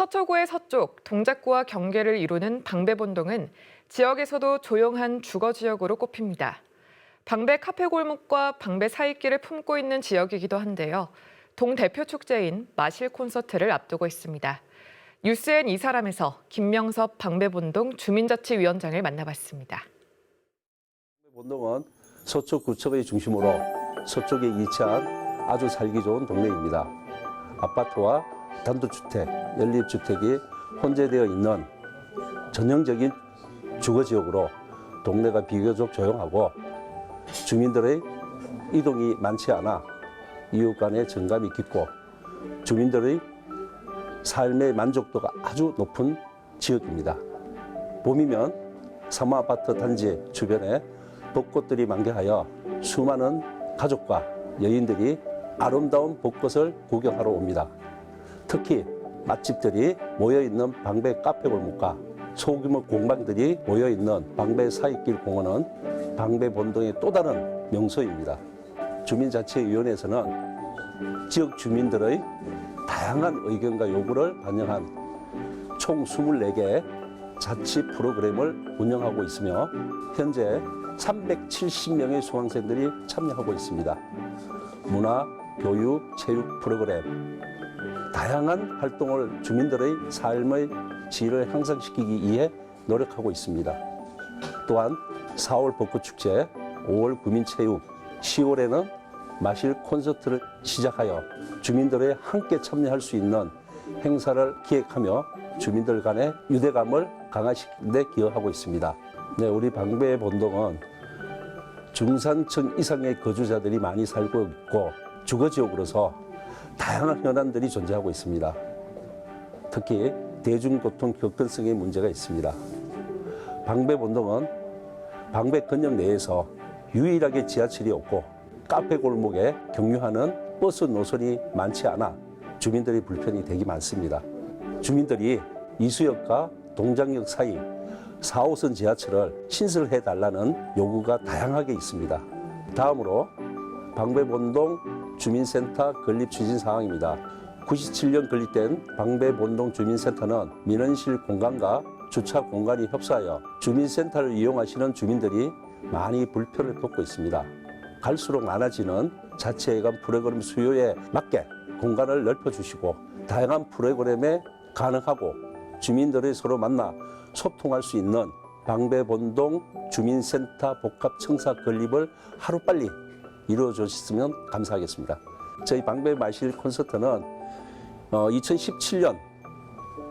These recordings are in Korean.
서초구의 서쪽, 동작구와 경계를 이루는 방배본동은 지역에서도 조용한 주거 지역으로 꼽힙니다. 방배 카페 골목과 방배 사이길을 품고 있는 지역이기도 한데요. 동 대표 축제인 마실 콘서트를 앞두고 있습니다. 뉴스엔 이 사람에서 김명섭 방배본동 주민자치위원장을 만나봤습니다. 본동은 서초구청의 중심으로 서쪽에 위치한 아주 살기 좋은 동네입니다. 아파트와 단독주택, 연립주택이 혼재되어 있는 전형적인 주거지역으로 동네가 비교적 조용하고 주민들의 이동이 많지 않아 이웃 간의 정감이 깊고 주민들의 삶의 만족도가 아주 높은 지역입니다. 봄이면 사무아파트 단지 주변에 벚꽃들이 만개하여 수많은 가족과 여인들이 아름다운 벚꽃을 구경하러 옵니다. 특히 맛집들이 모여있는 방배 카페 골목과 소규모 공방들이 모여있는 방배 사이길 공원은 방배 본동의 또 다른 명소입니다. 주민자치위원회에서는 지역 주민들의 다양한 의견과 요구를 반영한 총 24개의 자치 프로그램을 운영하고 있으며 현재 370명의 수강생들이 참여하고 있습니다. 문화, 교육, 체육 프로그램, 다양한 활동을 주민들의 삶의 질을 향상시키기 위해 노력하고 있습니다. 또한 4월 벚꽃축제, 5월 구민체육, 10월에는 마실 콘서트를 시작하여 주민들의 함께 참여할 수 있는 행사를 기획하며 주민들 간의 유대감을 강화시키는 데 기여하고 있습니다. 네, 우리 방배 본동은 중산층 이상의 거주자들이 많이 살고 있고 주거지역으로서 다양한 현안들이 존재하고 있습니다. 특히 대중교통 접근성의 문제가 있습니다. 방배 본동은 방배 근역 내에서 유일하게 지하철이 없고 카페 골목에 경유하는 버스 노선이 많지 않아 주민들의 불편이 되게 많습니다. 주민들이 이수역과 동장역 사이 4호선 지하철을 신설해 달라는 요구가 다양하게 있습니다. 다음으로 방배본동 주민센터 건립 추진 사항입니다. 97년 건립된 방배본동 주민센터는 민원실 공간과 주차 공간이 협소하여 주민센터를 이용하시는 주민들이 많이 불편을 겪고 있습니다. 갈수록 많아지는 자치예감 프로그램 수요에 맞게 공간을 넓혀주시고 다양한 프로그램에 가능하고 주민들이 서로 만나 소통할 수 있는 방배본동 주민센터 복합청사 건립을 하루빨리 이루어 주셨으면 감사하겠습니다. 저희 방배 마실 콘서트는 2017년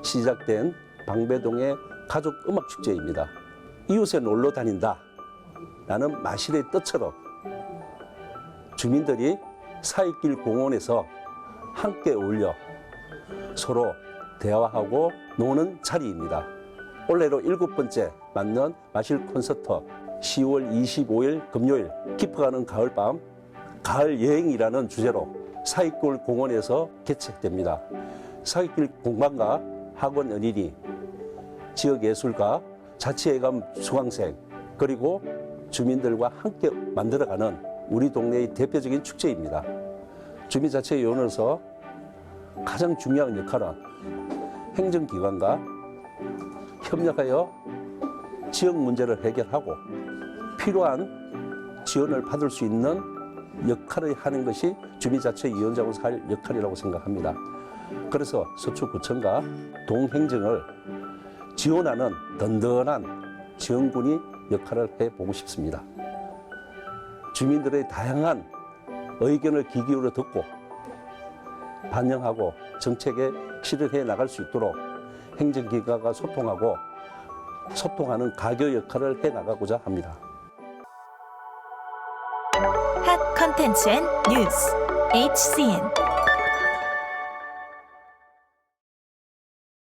시작된 방배동의 가족 음악 축제입니다. 이웃에 놀러 다닌다. 라는 마실의 뜻처럼 주민들이 사이길 공원에서 함께 어울려 서로 대화하고 노는 자리입니다. 올해로 일곱 번째 맞는 마실 콘서트 10월 25일 금요일 깊어가는 가을밤 가을 여행이라는 주제로 사이길 공원에서 개최됩니다. 사이길 공방과 학원 어린이, 지역 예술가, 자치예감 수강생 그리고 주민들과 함께 만들어가는 우리 동네의 대표적인 축제입니다. 주민자치위원회로서 가장 중요한 역할은 행정기관과 협력하여 지역 문제를 해결하고 필요한 지원을 받을 수 있는 역할을 하는 것이 주민자치위원장으로서 할 역할이라고 생각합니다. 그래서 서초구청과 동행정을 지원하는 든든한 지원군이 역할을 해보고 싶습니다. 주민들의 다양한 의견을 귀 기울여 듣고 반영하고 정책에 실현해 나갈 수 있도록 행정기관과 소통하고 소통하는 가교 역할을 해 나가고자 합니다. 핫 컨텐츠 앤 뉴스 HCN